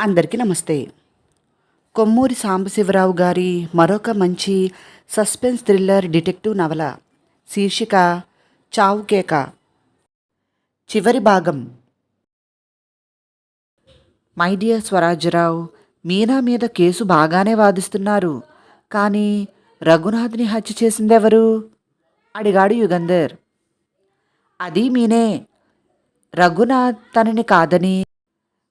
అందరికీ నమస్తే. కొమ్మూరి సాంబశివరావు గారి మరొక మంచి సస్పెన్స్ థ్రిల్లర్ డిటెక్టివ్ నవల శీర్షిక చావుకేక చివరి భాగం. మై డియర్ స్వరాజ్యరావు మీనా మీద కేసు బాగానే వాదిస్తున్నారు. కానీ రఘునాథ్ని హత్య చేసిందెవరు? అడిగాడు యుగంధర్. అది మీనే. రఘునాథ్ తనని కాదని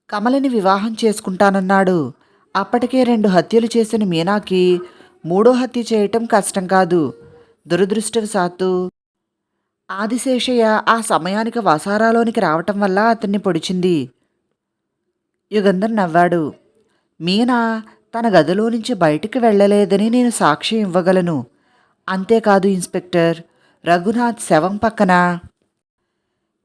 కమలని వివాహం చేసుకుంటానన్నాడు. అప్పటికే రెండు హత్యలు చేసిన మీనాకి మూడో హత్య చేయటం కష్టం కాదు. దురదృష్టవశాత్తు ఆదిశేషయ్య ఆ సమయానికి వసారాలోనికి రావటం వల్ల అతన్ని పొడిచింది. యుగంధర్ నవ్వాడు. మీనా తన గదిలో నుంచి బయటికి వెళ్ళలేదని నేను సాక్ష్యం ఇవ్వగలను. అంతేకాదు ఇన్స్పెక్టర్ రఘునాథ్ శవం పక్కన.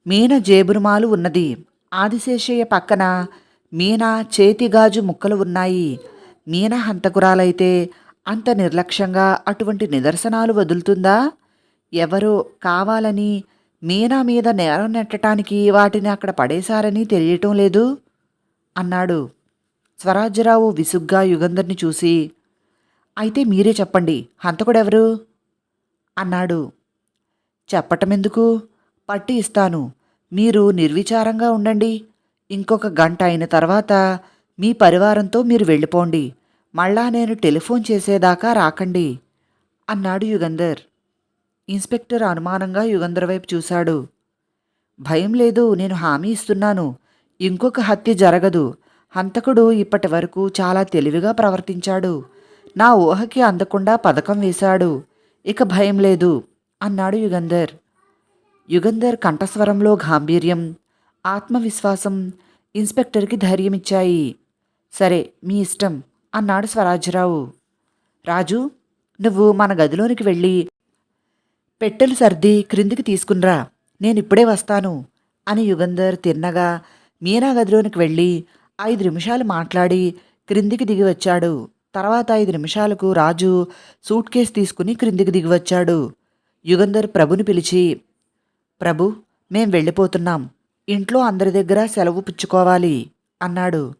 మీన జేబురుమాలు ఉన్నది. ఆదిశేషయ్య పక్కన మీనా చేతిగాజు ముక్కలు ఉన్నాయి. మీనా హంతకురాలైతే అంత నిర్లక్ష్యంగా అటువంటి నిదర్శనాలు వదులుతుందా? ఎవరో కావాలని మీనా మీద నేరం నెట్టడానికి వాటిని అక్కడ పడేశారని తెలియటం లేదు? అన్నాడు. స్వరాజ్యరావు విసుగ్గా యుగంధర్ని చూసి అయితే మీరే చెప్పండి హంతకుడెవరు? అన్నాడు. చెప్పటమెందుకు? పట్టి ఇస్తాను. మీరు నిర్విచారంగా ఉండండి. ఇంకొక గంట అయిన తర్వాత మీ పరివారంతో మీరు వెళ్ళిపోండి. మళ్ళా నేను టెలిఫోన్ చేసేదాకా రాకండి. అన్నాడు యుగంధర్. ఇన్స్పెక్టర్ అనుమానంగా యుగంధర్ వైపు చూశాడు. భయం లేదు నేను హామీ ఇస్తున్నాను. ఇంకొక హత్య జరగదు. హంతకుడు ఇప్పటి వరకు చాలా తెలివిగా ప్రవర్తించాడు. నా ఊహకి అందకుండా పథకం వేశాడు. ఇక భయం లేదు అన్నాడు యుగంధర్. యుగంధర్ కంఠస్వరంలో గాంభీర్యం ఆత్మవిశ్వాసం ఇన్స్పెక్టర్కి ధైర్యమిచ్చాయి. సరే మీ ఇష్టం అన్నాడు స్వరాజ్యరావు రాజు నువ్వు మన గదిలోనికి వెళ్ళి పెట్టెలు సర్ది క్రిందికి తీసుకునిరా. నేనిప్పుడే వస్తాను అని యుగంధర్ తిన్నగా మీనా గదిలోనికి వెళ్ళి ఐదు నిమిషాలు మాట్లాడి క్రిందికి దిగి వచ్చాడు. తర్వాత ఐదు నిమిషాలకు రాజు సూట్ కేస్ తీసుకుని క్రిందికి దిగి వచ్చాడు. యుగంధర్ ప్రభుని పిలిచి ప్రభు మేం వెళ్ళిపోతున్నాం. ఇంట్లో అందరి దగ్గర సెలవు పుచ్చుకోవాలి అన్నాడు.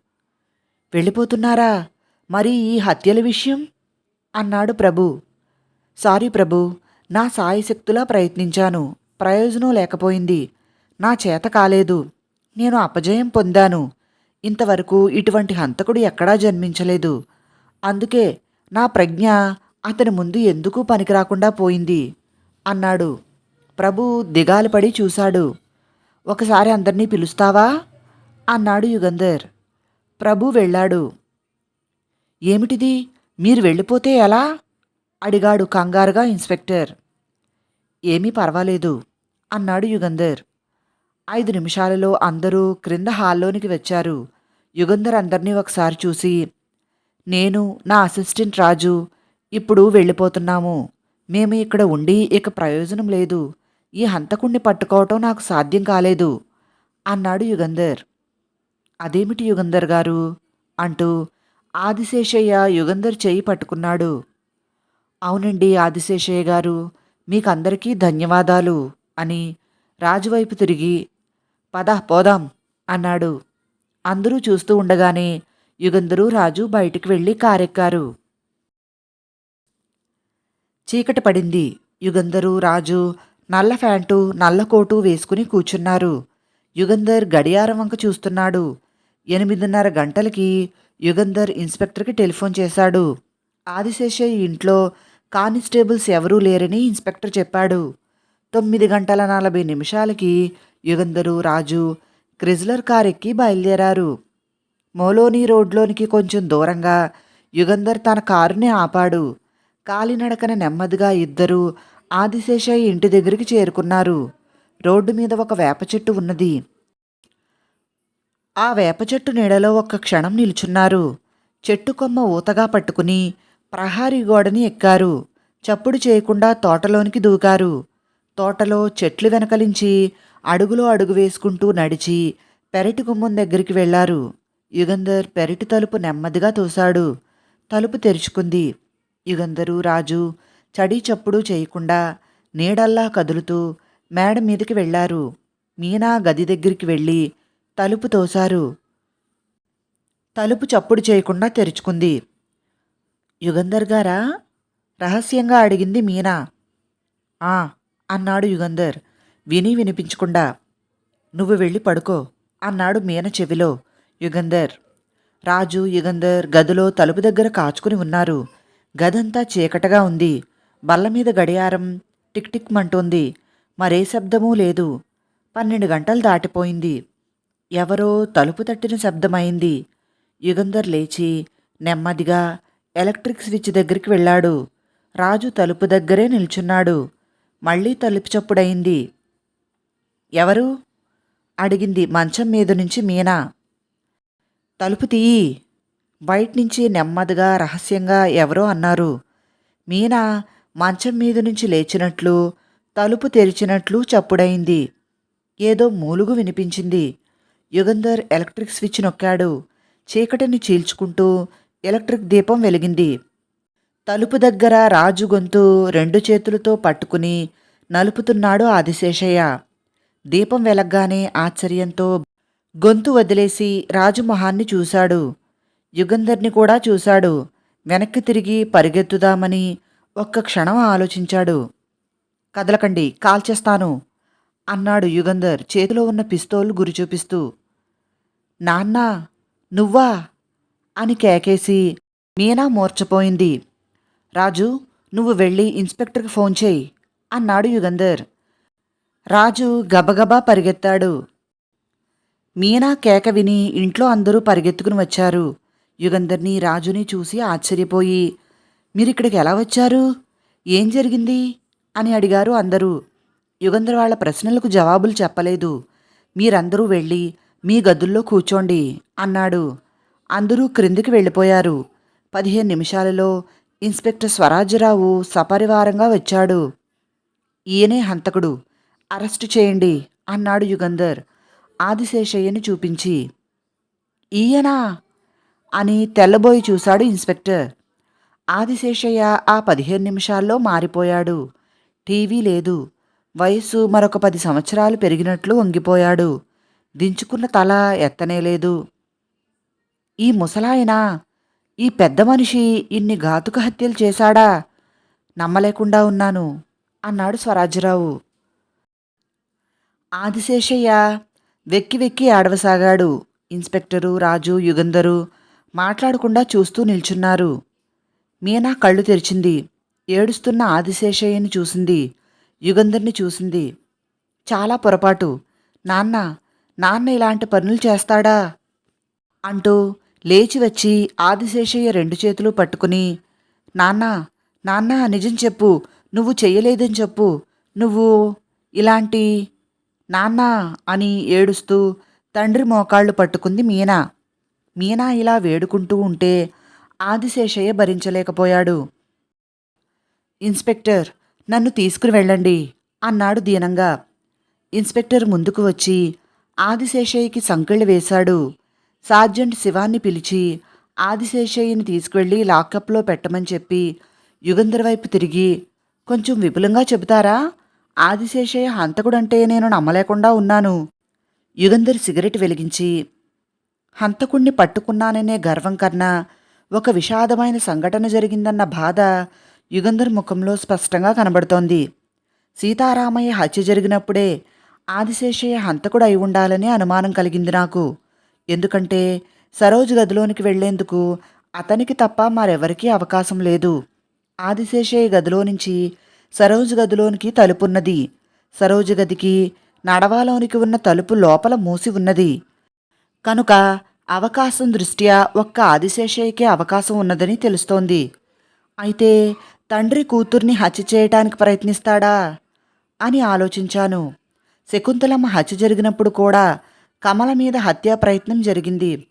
వెళ్ళిపోతున్నారా? మరి ఈ హత్యల విషయం? అన్నాడు ప్రభు. సారీ ప్రభు నా సాయశక్తులా ప్రయత్నించాను. ప్రయోజనం లేకపోయింది. నా చేత కాలేదు. నేను అపజయం పొందాను. ఇంతవరకు ఇటువంటి హంతకుడు ఎక్కడా జన్మించలేదు. అందుకే నా ప్రజ్ఞ అతని ముందు ఎందుకు పనికిరాకుండా పోయింది? అన్నాడు. ప్రభు దిగాలుపడి చూశాడు. ఒకసారి అందరినీ పిలుస్తావా? అన్నాడు యుగంధర్. ప్రభు వెళ్ళాడు. ఏమిటిది? మీరు వెళ్ళిపోతే ఎలా? అడిగాడు కంగారుగా ఇన్స్పెక్టర్. ఏమీ పర్వాలేదు అన్నాడు యుగంధర్. ఐదు నిమిషాలలో అందరూ క్రింద హాల్లోనికి వచ్చారు. యుగంధర్ అందరినీ ఒకసారి చూసి నేను నా అసిస్టెంట్ రాజు ఇప్పుడు వెళ్ళిపోతున్నాము. మేము ఇక్కడ ఉండి ఇక ప్రయోజనం లేదు. ఈ హంతకుణ్ణి పట్టుకోవటం నాకు సాధ్యం కాలేదు అన్నాడు యుగంధర్. అదేమిటి యుగంధర్ గారు? అంటూ ఆదిశేషయ్య యుగంధర్ చేయి పట్టుకున్నాడు. అవునండి ఆదిశేషయ్య గారు మీకందరికీ ధన్యవాదాలు అని రాజువైపు తిరిగి పద పోదాం అన్నాడు. అందరూ చూస్తూ ఉండగానే యుగంధరు రాజు బయటికి వెళ్ళి కారెక్కారు. చీకటి పడింది. యుగంధరు రాజు నల్ల ఫ్యాంటు నల్ల కోటు వేసుకుని కూర్చున్నారు. యుగంధర్ గడియారం వంక చూస్తున్నాడు. ఎనిమిదిన్నర గంటలకి యుగంధర్ ఇన్స్పెక్టర్కి టెలిఫోన్ చేశాడు. ఆదిశేషయ్య ఇంట్లో కానిస్టేబుల్స్ ఎవరూ లేరని ఇన్స్పెక్టర్ చెప్పాడు. తొమ్మిది గంటల నలభై నిమిషాలకి యుగంధరు రాజు క్రిజ్లర్ కార్ ఎక్కి బయలుదేరారు. మోలోని రోడ్లోనికి కొంచెం దూరంగా యుగంధర్ తన కారుని ఆపాడు. కాలినడకన నెమ్మదిగా ఇద్దరు ఆదిశేషయ్య ఇంటి దగ్గరికి చేరుకున్నారు. రోడ్డు మీద ఒక వేప చెట్టు ఉన్నది. ఆ వేప చెట్టు నీడలో ఒక్క క్షణం నిల్చున్నారు. చెట్టు కొమ్మ ఊతగా పట్టుకుని ప్రహారీ గోడని ఎక్కారు. చప్పుడు చేయకుండా తోటలోనికి దూకారు. తోటలో చెట్లు వెనకలించి అడుగులో అడుగు వేసుకుంటూ నడిచి పెరటి గుమ్మం దగ్గరికి వెళ్ళారు యుగంధర్ పెరటి తలుపు నెమ్మదిగా తోశాడు. తలుపు తెరుచుకుంది. యుగంధరు రాజు చడీ చప్పుడు చేయకుండా నీడల్లా కదులుతూ మేడ మీదకి వెళ్ళారు మీనా గది దగ్గరికి వెళ్ళి తలుపు తోశారు. తలుపు చప్పుడు చేయకుండా తెరుచుకుంది. యుగంధర్ గారా? రహస్యంగా అడిగింది మీనా. ఆ అన్నాడు యుగంధర్ విని వినిపించకుండా. నువ్వు వెళ్ళి పడుకో అన్నాడు మీన చెవిలో యుగంధర్. రాజు యుగంధర్ గదిలో తలుపు దగ్గర కాచుకుని ఉన్నారు. గదంతా చీకటగా ఉంది. బల్ల మీద గడియారం టిక్ టిక్ మంటోంది. మరే శబ్దమూ లేదు. పన్నెండు గంటలు దాటిపోయింది. ఎవరో తలుపు తట్టిన శబ్దమైంది. యుగంధర్ లేచి నెమ్మదిగా ఎలక్ట్రిక్ స్విచ్ దగ్గరికి వెళ్ళాడు. రాజు తలుపు దగ్గరే నిల్చున్నాడు. మళ్ళీ తలుపు చప్పుడయింది. ఎవరు? అడిగింది మంచం మీద నుంచి మీనా. తలుపు తీయి. బయట నుంచి నెమ్మదిగా రహస్యంగా ఎవరో అన్నారు. మీనా మంచం మీద నుంచి లేచినట్లు తలుపు తెరిచినట్లు చప్పుడైంది. ఏదో మూలుగు వినిపించింది. యుగంధర్ ఎలక్ట్రిక్ స్విచ్ నొక్కాడు. చీకటిని చీల్చుకుంటూ ఎలక్ట్రిక్ దీపం వెలిగింది. తలుపు దగ్గర రాజు గొంతు రెండు చేతులతో పట్టుకుని నలుపుతున్నాడు ఆదిశేషయ్య. దీపం వెలగ్గానే ఆశ్చర్యంతో గొంతు వదిలేసి రాజు మొహాన్ని చూశాడు. యుగంధర్ని కూడా చూశాడు. వెనక్కి తిరిగి పరిగెత్తుదామని ఒక్క క్షణం ఆలోచించాడు. కదలకండి కాల్చేస్తాను అన్నాడు యుగంధర్ చేతిలో ఉన్న పిస్తోల్ గురి చూపిస్తూ. నాన్నా నువ్వా? అని కేకేసి మీనా మూర్చపోయింది. రాజు నువ్వు వెళ్ళి ఇన్స్పెక్టర్కి ఫోన్ చేయి అన్నాడు యుగంధర్. రాజు గబగబా పరిగెత్తాడు. మీనా కేక విని ఇంట్లో అందరూ పరిగెత్తుకుని వచ్చారు. యుగంధర్ని రాజుని చూసి ఆశ్చర్యపోయి మీరిక్కడికి ఎలా వచ్చారు? ఏం జరిగింది? అని అడిగారు అందరూ. యుగంధర్ వాళ్ళ ప్రశ్నలకు జవాబులు చెప్పలేదు. మీరందరూ వెళ్ళి మీ గదుల్లో కూర్చోండి అన్నాడు. అందరూ క్రిందికి వెళ్ళిపోయారు. పదిహేను నిమిషాలలో ఇన్స్పెక్టర్ స్వరాజ్యరావు సపరివారంగా వచ్చాడు. ఈయనే హంతకుడు. అరెస్టు చేయండి అన్నాడు యుగంధర్ ఆదిశేషయ్యని చూపించి. ఈయనా? అని తెల్లబోయి చూశాడు ఇన్స్పెక్టర్. ఆదిశేషయ్య ఆ పదిహేను నిమిషాల్లో మారిపోయాడు. టీవీ లేదు. వయస్సు మరొక పది సంవత్సరాలు పెరిగినట్లు వంగిపోయాడు. దించుకున్న తల ఎత్తనే లేదు. ఈ ముసలాయన ఈ పెద్ద మనిషి ఇన్ని ఘాతుక హత్యలు చేశాడా? నమ్మలేకుండా ఉన్నాను అన్నాడు స్వరాజ్యరావు. ఆదిశేషయ్య వెక్కి వెక్కి ఆడవసాగాడు ఇన్స్పెక్టరు రాజు యుగంధరు మాట్లాడకుండా చూస్తూ నిల్చున్నారు. మీనా కళ్ళు తెరిచింది. ఏడుస్తున్న ఆదిశేషయ్యని చూసింది. యుగంధర్ని చూసింది. చాలా పొరపాటు. నాన్న నాన్న ఇలాంటి పనులు చేస్తాడా? అంటూ లేచి వచ్చి ఆదిశేషయ్య రెండు చేతులు పట్టుకుని నాన్న నాన్న నిజం చెప్పు. నువ్వు చెయ్యలేదని చెప్పు. నువ్వు ఇలాంటి నాన్న అని ఏడుస్తూ తండ్రి మోకాళ్ళు పట్టుకుంది మీనా. మీనా ఇలా వేడుకుంటూ ఉంటే ఆదిశేషయ్య భరించలేకపోయాడు. ఇన్స్పెక్టర్ నన్ను తీసుకుని వెళ్ళండి అన్నాడు దీనంగా. ఇన్స్పెక్టర్ ముందుకు వచ్చి ఆదిశేషయ్యకి సంకెళ్ళు వేశాడు. సార్జెంట్ శివాన్ని పిలిచి ఆదిశేషయ్యని తీసుకువెళ్ళి లాకప్లో పెట్టమని చెప్పి యుగంధర్ వైపు తిరిగి కొంచెం విపులంగా చెబుతారా? ఆదిశేషయ్య హంతకుడంటే నేను నమ్మలేకుండా ఉన్నాను. యుగంధర్ సిగరెట్ వెలిగించి హంతకుణ్ణి పట్టుకున్నాననే గర్వం కన్నా ఒక విషాదమైన సంఘటన జరిగిందన్న బాధ యుగంధర్ ముఖంలో స్పష్టంగా కనబడుతోంది. సీతారామయ్య హత్య జరిగినప్పుడే ఆదిశేషయ్య హంతకుడు అయి ఉండాలని అనుమానం కలిగింది నాకు. ఎందుకంటే సరోజ్ గదిలోనికి వెళ్ళేందుకు అతనికి తప్ప మరెవరికీ అవకాశం లేదు. ఆదిశేషయ్య గదిలో నుంచి సరోజ్ గదిలోనికి తలుపున్నది. సరోజ్ గదికి నడవాలోనికి ఉన్న తలుపు లోపల మూసి ఉన్నది. కనుక అవకాశం దృష్ట్యా ఒక్క ఆదిశేషయ్యకే అవకాశం ఉన్నదని తెలుస్తోంది. అయితే తండ్రి కూతుర్ని హత్య చేయటానికి ప్రయత్నిస్తాడా? అని ఆలోచించాను. శకుంతలమ్మ హత్య జరిగినప్పుడు కూడా కమల మీద హత్యా ప్రయత్నం జరిగింది.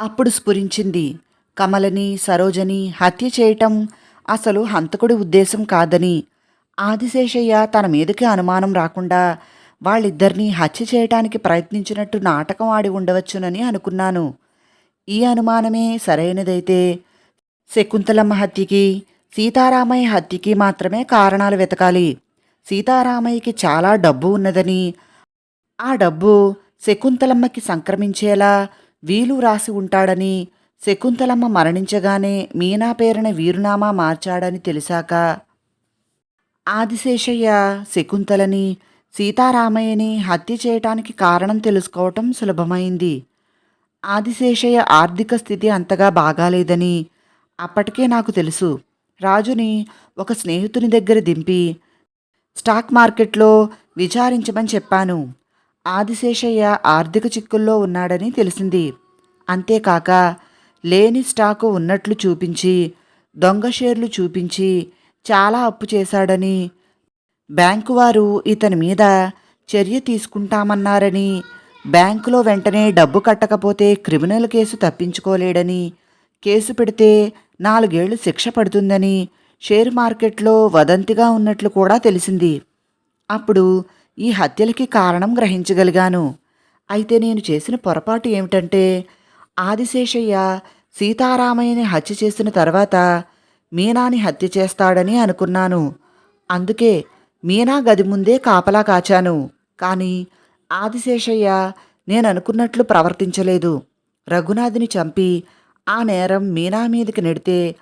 అప్పుడు స్ఫురించింది. కమలని సరోజని హత్య చేయటం అసలు హంతకుడి ఉద్దేశం కాదని ఆదిశేషయ్య తన మీదకి అనుమానం రాకుండా వాళ్ళిద్దరినీ హత్య చేయటానికి ప్రయత్నించినట్టు నాటకం ఆడి ఉండవచ్చునని అనుకున్నాను. ఈ అనుమానమే సరైనదైతే శకుంతలమ్మ హత్యకి సీతారామయ్య హత్యకి మాత్రమే కారణాలు వెతకాలి. సీతారామయ్యకి చాలా డబ్బు ఉన్నదని ఆ డబ్బు శకుంతలమ్మకి సంక్రమించేలా వీలు రాసి ఉంటాడని శకుంతలమ్మ మరణించగానే మీనా పేరున వీరునామా మార్చాడని తెలిసాక ఆదిశేషయ్య శకుంతలని సీతారామయ్యని హత్య చేయటానికి కారణం తెలుసుకోవటం సులభమైంది. ఆదిశేషయ్య ఆర్థిక స్థితి అంతగా బాగాలేదని అప్పటికే నాకు తెలుసు. రాజుని ఒక స్నేహితుని దగ్గర దింపి స్టాక్ మార్కెట్లో విచారించమని చెప్పాను. ఆదిశేషయ్య ఆర్థిక చిక్కుల్లో ఉన్నాడని తెలిసింది. అంతేకాక లేని స్టాకు ఉన్నట్లు చూపించి దొంగ షేర్లు చూపించి చాలా అప్పు చేశాడని బ్యాంకు వారు ఇతని మీద చర్య తీసుకుంటామన్నారని బ్యాంకులో వెంటనే డబ్బు కట్టకపోతే క్రిమినల్ కేసు తప్పించుకోలేడని కేసు పెడితే నాలుగేళ్ళు శిక్ష పడుతుందని షేర్ మార్కెట్లో వదంతిగా ఉన్నట్లు కూడా తెలిసింది. అప్పుడు ఈ హత్యలకి కారణం గ్రహించగలిగాను. అయితే నేను చేసిన పొరపాటు ఏమిటంటే ఆదిశేషయ్య సీతారామయ్యని హత్య చేసిన తర్వాత మీనాని హత్య చేస్తాడని అనుకున్నాను. అందుకే మీనా గది ముందే కాపలా కాచాను. కానీ ఆదిశేషయ్య నేను అనుకున్నట్లు ప్రవర్తించలేదు. రఘునాథిని చంపి ఆ నేరం మీనా మీదకి నెడితే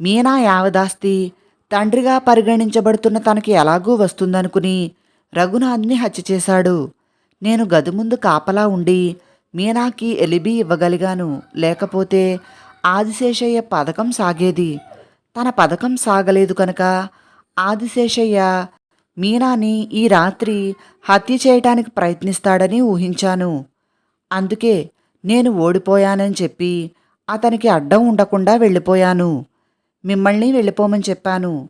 మీనా యావదాస్తి తండ్రిగా పరిగణించబడుతున్న తనకి ఎలాగూ వస్తుందనుకుని రఘునాథ్ని హత్య చేశాడు. నేను గది ముందు కాపలా ఉండి మీనాకి ఎలిబి ఇవ్వగలిగాను. లేకపోతే ఆదిశేషయ్య పథకం సాగేది. తన పథకం సాగలేదు కనుక ఆదిశేషయ్య మీనాని ఈ రాత్రి హత్య చేయటానికి ప్రయత్నిస్తాడని ఊహించాను. అందుకే నేను ఓడిపోయానని చెప్పి అతనికి అడ్డం ఉండకుండా వెళ్ళిపోయాను. మిమ్మల్ని వెళ్ళిపోమని చెప్పాను.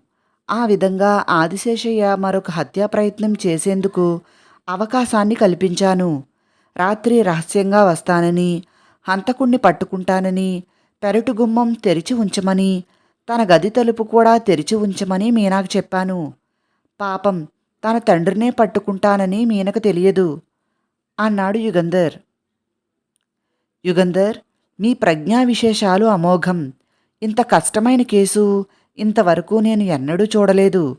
ఆ విధంగా ఆదిశేషయ్య మరొక హత్యా ప్రయత్నం చేసేందుకు అవకాశాన్ని కల్పించాను. రాత్రి రహస్యంగా వస్తానని హంతకుణ్ణి పట్టుకుంటానని పెరటు గుమ్మం తెరిచి ఉంచమని తన గది తలుపు కూడా తెరిచి ఉంచమని మీనాకు చెప్పాను. పాపం తన తండ్రినే పట్టుకుంటానని మీనకు తెలియదు అన్నాడు యుగంధర్. యుగంధర్ మీ ప్రజ్ఞా విశేషాలు అమోఘం. ఇంత కష్టమైన కేసు ఇంతవరకు నేను ఎన్నడూ చూడలేదు.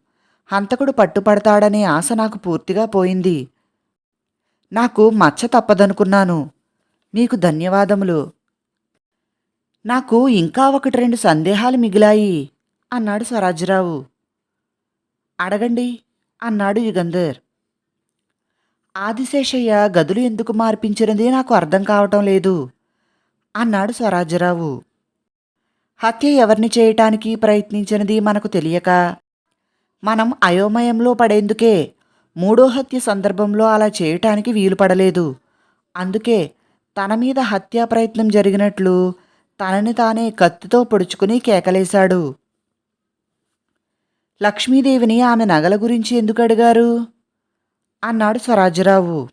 హంతకుడు పట్టుపడతాడనే ఆశ నాకు పూర్తిగా పోయింది. నాకు మచ్చ తప్పదనుకున్నాను. మీకు ధన్యవాదములు. నాకు ఇంకా ఒకటి రెండు సందేహాలు మిగిలాయి అన్నాడు స్వరాజ్యరావు అడగండి అన్నాడు యుగంధర్. ఆదిశేషయ్య గదులు ఎందుకు మార్పించినది నాకు అర్థం కావటం లేదు అన్నాడు స్వరాజ్యరావు హత్య ఎవరిని చేయటానికి ప్రయత్నించినది మనకు తెలియక మనం అయోమయంలో పడేందుకే మూడో హత్య సందర్భంలో అలా చేయటానికి వీలు పడలేదు అందుకే తన మీద హత్యా ప్రయత్నం జరిగినట్లు తనని తానే కత్తితో పొడుచుకుని కేకలేశాడు. లక్ష్మీదేవిని ఆమె నగల గురించి ఎందుకు అడిగారు? అన్నాడు స్వరాజ్యరావు.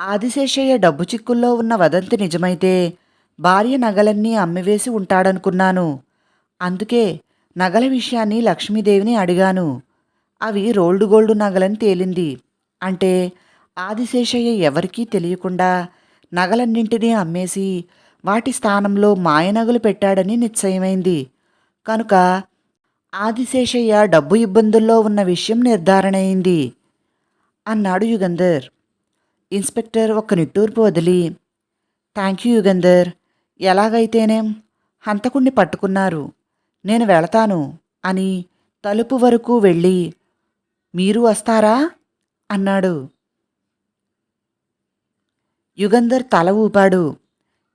ఆదిశేషయ్య డబ్బు చిక్కుల్లో ఉన్న వదంతి నిజమైతే భార్య నగలన్నీ అమ్మివేసి ఉంటాడనుకున్నాను. అందుకే నగల విషయాన్ని లక్ష్మీదేవిని అడిగాను. అవి రోల్డ్ గోల్డ్ నగలని తేలింది. అంటే ఆదిశేషయ్య ఎవరికీ తెలియకుండా నగలన్నింటినీ అమ్మేసి వాటి స్థానంలో మాయనగలు పెట్టాడని నిశ్చయమైంది. కనుక ఆదిశేషయ్య డబ్బు ఇబ్బందుల్లో ఉన్న విషయం నిర్ధారణ అయింది. అన్నాడు యుగంధర్. ఇన్స్పెక్టర్ ఒక్క నిట్టూర్పు వదిలి థ్యాంక్ యూ యుగంధర్. ఎలాగైతేనేం హంతకుణ్ణి పట్టుకున్నారు. నేను వెళతాను అని తలుపు వరకు వెళ్ళి మీరు వస్తారా? అన్నాడు. యుగంధర్ తల ఊపాడు.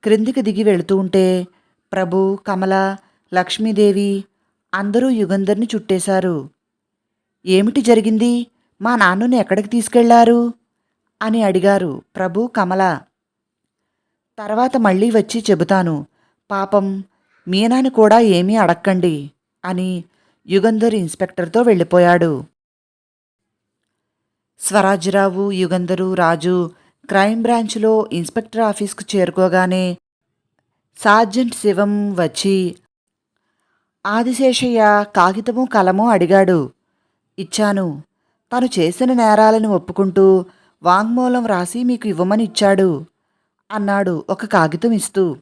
క్రిందికి దిగి వెళుతూ ఉంటే ప్రభు కమల లక్ష్మీదేవి అందరూ యుగంధర్ని చుట్టేశారు. ఏమిటి జరిగింది? మా నాన్నని ఎక్కడికి తీసుకెళ్ళారు? అని అడిగారు ప్రభు కమల. తర్వాత మళ్ళీ వచ్చి చెబుతాను. పాపం మీనాని కూడా ఏమీ అడక్కండి అని యుగంధర్ ఇన్స్పెక్టర్తో వెళ్ళిపోయాడు. స్వరాజ్యరావు యుగంధరు రాజు క్రైమ్ బ్రాంచ్లో ఇన్స్పెక్టర్ ఆఫీస్కు చేరుకోగానే సార్జెంట్ శివం వచ్చి ఆదిశేషయ్య కాగితము కలము అడిగాడు. ఇచ్చాను. తను చేసిన నేరాలను ఒప్పుకుంటూ వాంగ్మూలం రాసి మీకు ఇవ్వమని ఇచ్చాడు అన్నాడు ఒక కాగితం ఇస్తూ.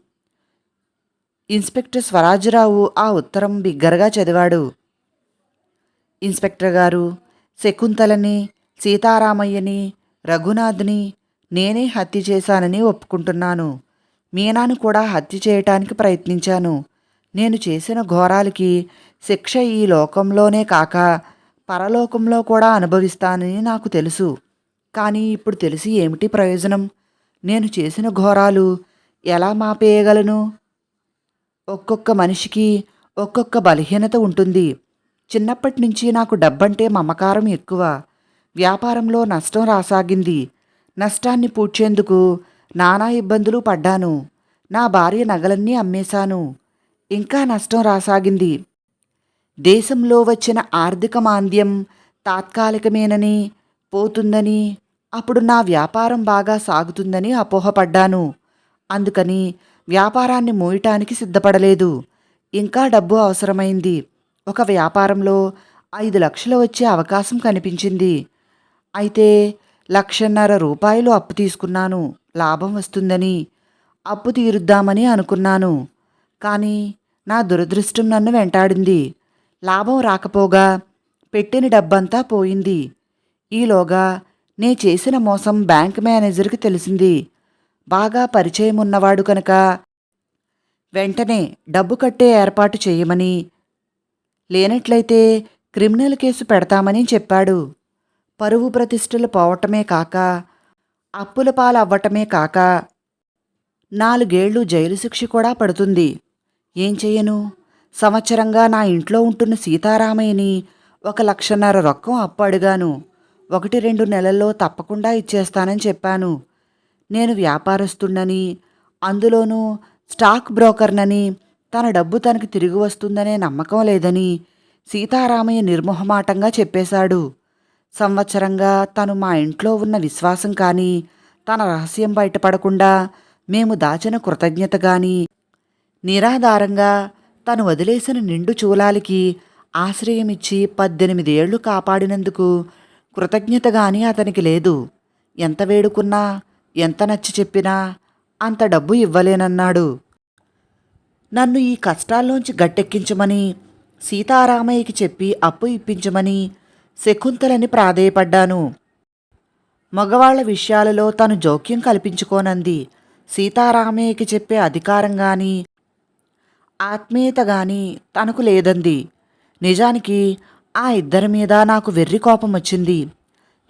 ఇన్స్పెక్టర్ స్వరాజ్యరావు ఆ ఉత్తరం బిగ్గరగా చదివాడు. ఇన్స్పెక్టర్ గారు శకుంతలని సీతారామయ్యని రఘునాథ్ని నేనే హత్య చేశానని ఒప్పుకుంటున్నాను. మీనాను కూడా హత్య చేయటానికి ప్రయత్నించాను. నేను చేసిన ఘోరాలకి శిక్ష ఈ లోకంలోనే కాక పరలోకంలో కూడా అనుభవిస్తానని నాకు తెలుసు. కానీ ఇప్పుడు తెలిసి ఏమిటి ప్రయోజనం? నేను చేసిన ఘోరాలు ఎలా మాపేయగలను? ఒక్కొక్క మనిషికి ఒక్కొక్క బలహీనత ఉంటుంది. చిన్నప్పటి నుంచి నాకు డబ్బంటే మమకారం ఎక్కువ. వ్యాపారంలో నష్టం రాసాగింది. నష్టాన్ని పూడ్చేందుకు నానా ఇబ్బందులు పడ్డాను. నా భార్య నగలన్నీ అమ్మేశాను. ఇంకా నష్టం రాసాగింది. దేశంలో వచ్చిన ఆర్థిక మాంద్యం తాత్కాలికమేనని పోతుందని అప్పుడు నా వ్యాపారం బాగా సాగుతుందని అపోహపడ్డాను. అందుకని వ్యాపారాన్ని మోయటానికి సిద్ధపడలేదు. ఇంకా డబ్బు అవసరమైంది. ఒక వ్యాపారంలో ఐదు లక్షలు వచ్చే అవకాశం కనిపించింది. అయితే లక్షన్నర రూపాయలు అప్పు తీసుకున్నాను. లాభం వస్తుందని అప్పు తీరుద్దామని అనుకున్నాను. కానీ నా దురదృష్టం నన్ను వెంటాడింది. లాభం రాకపోగా పెట్టిన డబ్బంతా పోయింది. ఈలోగా నే చేసిన మోసం బ్యాంక్ మేనేజర్కి తెలిసింది. బాగా పరిచయం ఉన్నవాడు కనుక వెంటనే డబ్బు కట్టే ఏర్పాటు చేయమని లేనట్లయితే క్రిమినల్ కేసు పెడతామని చెప్పాడు. పరువు ప్రతిష్టలు పోవటమే కాక అప్పుల పాలవ్వటమే కాక నాలుగేళ్ళు జైలు శిక్ష కూడా పడుతుంది. ఏం చెయ్యను? సంవత్సరంగా నా ఇంట్లో ఉంటున్న సీతారామయ్యని ఒక లక్షన్నర రొక్కం అప్పు అడిగాను. ఒకటి రెండు నెలల్లో తప్పకుండా ఇచ్చేస్తానని చెప్పాను. నేను వ్యాపారస్తున్నని అందులోనూ స్టాక్ బ్రోకర్నని తన డబ్బు తనకి తిరిగి వస్తుందనే నమ్మకం లేదని సీతారామయ్య నిర్మోహమాటంగా చెప్పేశాడు. సంవత్సరంగా తను మా ఇంట్లో ఉన్న విశ్వాసం కానీ తన రహస్యం బయటపడకుండా మేము దాచిన కృతజ్ఞత గాని నిరాధారంగా తను వదిలేసిన నిండు చూలాలికి ఆశ్రయమిచ్చి పద్దెనిమిదేళ్ళు కాపాడినందుకు కృతజ్ఞత గాని అతనికి లేదు. ఎంత వేడుకున్నా ఎంత నచ్చి చెప్పినా అంత డబ్బు ఇవ్వలేనన్నాడు. నన్ను ఈ కష్టాల్లోంచి గట్టెక్కించమని సీతారామయ్యకి చెప్పి అప్పు ఇప్పించమని శకుంతలని ప్రాధేయపడ్డాను. మగవాళ్ళ విషయాలలో తను జోక్యం కల్పించుకోనంది. సీతారామయ్యకి చెప్పే అధికారం గాని ఆత్మీయత గాని తనకు లేదంది. నిజానికి ఆ ఇద్దరి మీద నాకు వెర్రి కోపం వచ్చింది.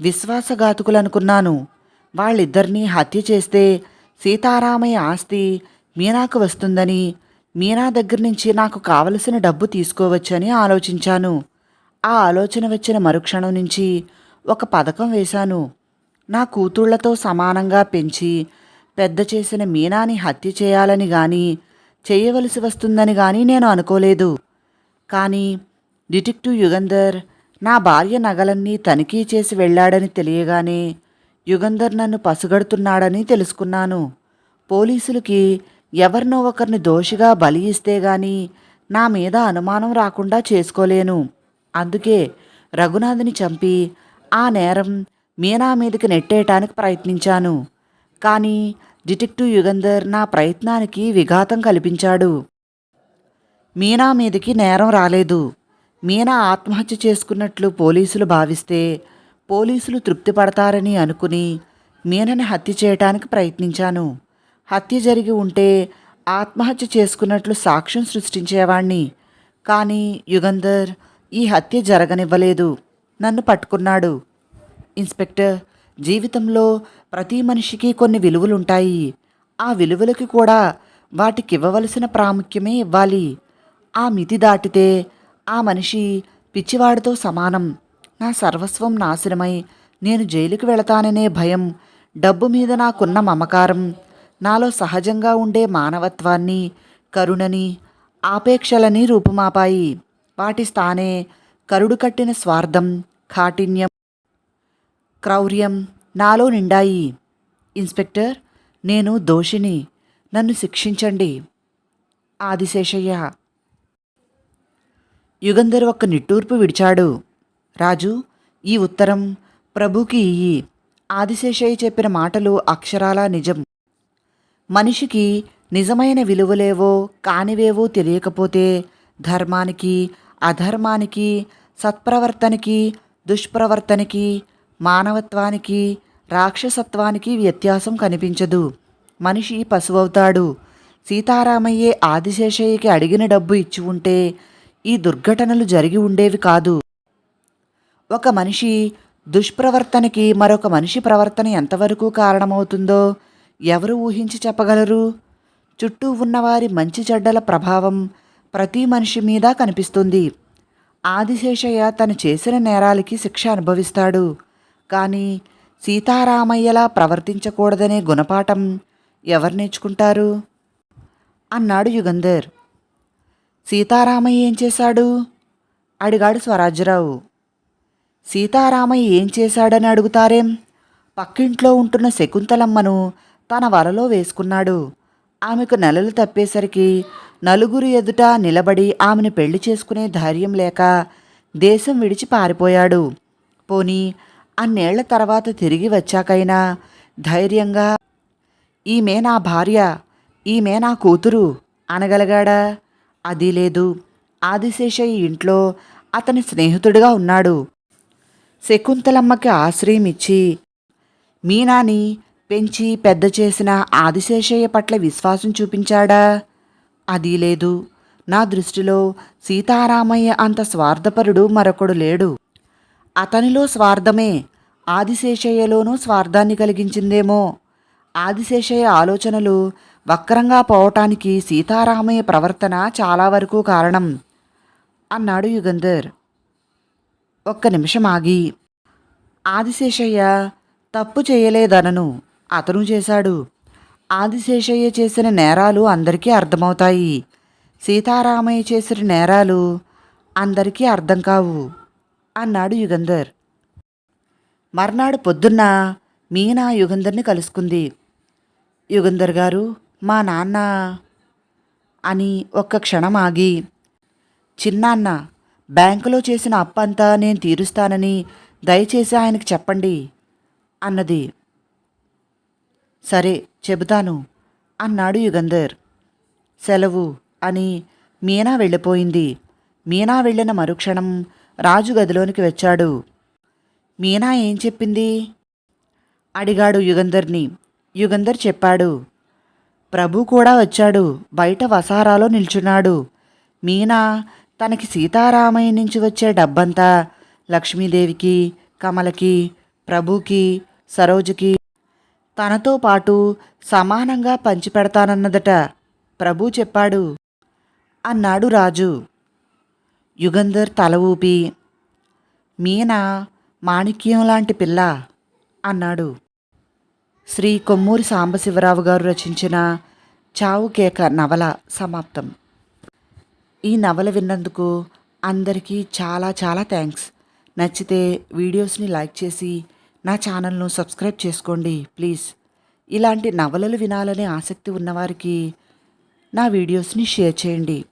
విశ్వాసఘాతుకులనుకున్నాను. వాళ్ళిద్దరినీ హత్య చేస్తే సీతారామయ్య ఆస్తి మీనాకు వస్తుందని మీనా దగ్గర నుంచి నాకు కావలసిన డబ్బు తీసుకోవచ్చని ఆలోచించాను. ఆ ఆలోచన వచ్చిన మరుక్షణం నుంచి ఒక పథకం వేశాను. నా కూతుళ్ళతో సమానంగా పెంచి పెద్ద చేసిన మీనాని హత్య చేయాలని గాని చేయవలసి వస్తుందని గాని నేను అనుకోలేదు. కానీ డిటెక్టివ్ యుగంధర్ నా భార్య నగలన్నీ తనిఖీ చేసి వెళ్ళాడని తెలియగానే యుగంధర్ నన్ను పసుగడుతున్నాడని తెలుసుకున్నాను. పోలీసులకి ఎవరినో ఒకరిని దోషిగా బలి ఇస్తే గాని నా మీద అనుమానం రాకుండా చేసుకోలేను. అందుకే రఘునాథ్ని చంపి ఆ నేరం మీనా మీదకి నెట్టేయటానికి ప్రయత్నించాను. కానీ డిటెక్టివ్ యుగంధర్ నా ప్రయత్నానికి విఘాతం కల్పించాడు. మీనా మీదకి నేరం రాలేదు. మీనా ఆత్మహత్య చేసుకున్నట్లు పోలీసులు భావిస్తే పోలీసులు తృప్తి పడతారని అనుకుని మీనని హత్య చేయటానికి ప్రయత్నించాను. హత్య జరిగి ఉంటే ఆత్మహత్య చేసుకున్నట్లు సాక్ష్యం సృష్టించేవాణ్ణి. కానీ యుగంధర్ ఈ హత్య జరగనివ్వలేదు. నన్ను పట్టుకున్నాడు. ఇన్స్పెక్టర్ జీవితంలో ప్రతి మనిషికి కొన్ని విలువలుంటాయి. ఆ విలువలకి కూడా వాటికి ఇవ్వవలసిన ప్రాముఖ్యమే ఇవ్వాలి. ఆ మితి దాటితే ఆ మనిషి పిచ్చివాడితో సమానం. నా సర్వస్వం నాశనమై నేను జైలుకి వెళతాననే భయం డబ్బు మీద నాకున్న మమకారం నాలో సహజంగా ఉండే మానవత్వాన్ని కరుణని ఆపేక్షలని రూపుమాపాయి. వాటి స్థానే కరుడు కట్టిన స్వార్థం కాఠిన్యం క్రౌర్యం నాలో నిండాయి. ఇన్స్పెక్టర్ నేను దోషిని నన్ను శిక్షించండి. ఆదిశేషయ్య. యుగంధర్ ఒక్క నిట్టూర్పు విడిచాడు. రాజు ఈ ఉత్తరం ప్రభుకి ఇయ్యి. ఆదిశేషయ్య చెప్పిన మాటలు అక్షరాలా నిజం. మనిషికి నిజమైన విలువలేవో కానివేవో తెలియకపోతే ధర్మానికి అధర్మానికి సత్ప్రవర్తనకి దుష్ప్రవర్తనకి మానవత్వానికి రాక్షసత్వానికి వ్యత్యాసం కనిపించదు. మనిషి పశువవుతాడు. సీతారామయ్యే ఆదిశేషయ్యకి అడిగిన డబ్బు ఇచ్చి ఉంటే ఈ దుర్ఘటనలు జరిగి ఉండేవి కాదు. ఒక మనిషి దుష్ప్రవర్తనకి మరొక మనిషి ప్రవర్తన ఎంతవరకు కారణమవుతుందో ఎవరు ఊహించి చెప్పగలరు? చుట్టూ ఉన్నవారి మంచి చెడ్డల ప్రభావం ప్రతి మనిషి మీద కనిపిస్తుంది. ఆదిశేషయ్య తను చేసిన నేరాలకి శిక్ష అనుభవిస్తాడు. కానీ సీతారామయ్యలా ప్రవర్తించకూడదనే గుణపాఠం ఎవరు నేర్చుకుంటారు? అన్నాడు యుగంధర్. సీతారామయ్య ఏం చేశాడు? అడిగాడు స్వరాజ్యరావు. సీతారామయ్య ఏం చేశాడని అడుగుతారేం? పక్కింట్లో ఉంటున్న శకుంతలమ్మను తన వలలో వేసుకున్నాడు. ఆమెకు నెలలు తప్పేసరికి నలుగురు ఎదుట నిలబడి ఆమెను పెళ్ళి చేసుకునే ధైర్యం లేక దేశం విడిచి పారిపోయాడు. పోనీ అన్నేళ్ళ తర్వాత తిరిగి వచ్చాకైనా ధైర్యంగా ఈమె నా భార్య ఈమె నా కూతురు అనగలిగాడా? అది లేదు. ఆదిశేషయ్య ఇంట్లో అతని స్నేహితుడిగా ఉన్నాడు. శకుంతలమ్మకి ఆశ్రయం ఇచ్చి మీనాని పెంచి పెద్ద చేసిన ఆదిశేషయ్య పట్ల విశ్వాసం చూపించాడా? అది లేదు. నా దృష్టిలో సీతారామయ్య అంత స్వార్థపరుడు మరొకడు లేడు. అతనిలో స్వార్థమే ఆదిశేషయ్యలోనూ స్వార్థాన్ని కలిగించిందేమో. ఆదిశేషయ్య ఆలోచనలు వక్రంగా పోవటానికి సీతారామయ్య ప్రవర్తన చాలా వరకు కారణం. అన్నాడు యుగంధర్. ఒక్క నిమిషం ఆగి ఆదిశేషయ్య తప్పు చేయలేదనను అతను చేశాడు. ఆదిశేషయ్య చేసిన నేరాలు అందరికీ అర్థమవుతాయి. సీతారామయ్య చేసిన నేరాలు అందరికీ అర్థం కావు అన్నాడు యుగంధర్. మర్నాడు పొద్దున్న మీనా యుగంధర్ని కలుసుకుంది. యుగంధర్ గారు మా నాన్న అని ఒక్క క్షణం ఆగి చిన్నాన్న బ్యాంకులో చేసిన అప్పంతా నేను తీరుస్తానని దయచేసి ఆయనకు చెప్పండి అన్నది. సరే చెబుతాను అన్నాడు యుగంధర్. సెలవు అని మీనా వెళ్ళిపోయింది. మీనా వెళ్ళిన మరుక్షణం రాజు గదిలోనికి వచ్చాడు. మీనా ఏం చెప్పింది? అడిగాడు యుగంధర్ని. యుగంధర్ చెప్పాడు ప్రభు కూడా వచ్చాడు బయట వసారాలో నిల్చున్నాడు. మీనా తనకి సీతారామయ్య నుంచి వచ్చే డబ్బంతా లక్ష్మీదేవికి కమలకి ప్రభుకి సరోజుకి తనతో పాటు సమానంగా పంచిపెడతానన్నదట ప్రభు చెప్పాడు. అన్నాడు రాజు. యుగంధర్ తల ఊపి మీనా మాణిక్యం లాంటి పిల్ల అన్నాడు. శ్రీ కొమ్మూరి సాంబశివరావు గారు రచించిన చావు కేక నవల సమాప్తం. ఈ నవల విన్నందుకు అందరికీ చాలా చాలా థ్యాంక్స్. నచ్చితే వీడియోస్ని లైక్ చేసి నా ఛానల్ను సబ్స్క్రైబ్ చేసుకోండి ప్లీజ్. ఇలాంటి నవలలు వినాలనే ఆసక్తి ఉన్నవారికి నా వీడియోస్ని షేర్ చేయండి.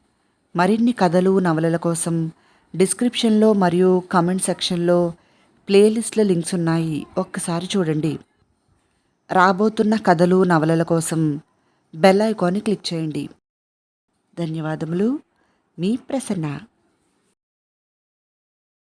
మరిన్ని కథలు నవలల కోసం డిస్క్రిప్షన్లో మరియు కమెంట్ సెక్షన్లో ప్లేలిస్ట్ల లింక్స్ ఉన్నాయి. ఒక్కసారి చూడండి. రాబోతున్న కథలు నవలల కోసం బెల్ ఐకాన్ని క్లిక్ చేయండి. ధన్యవాదములు. మీ ప్రసన్న.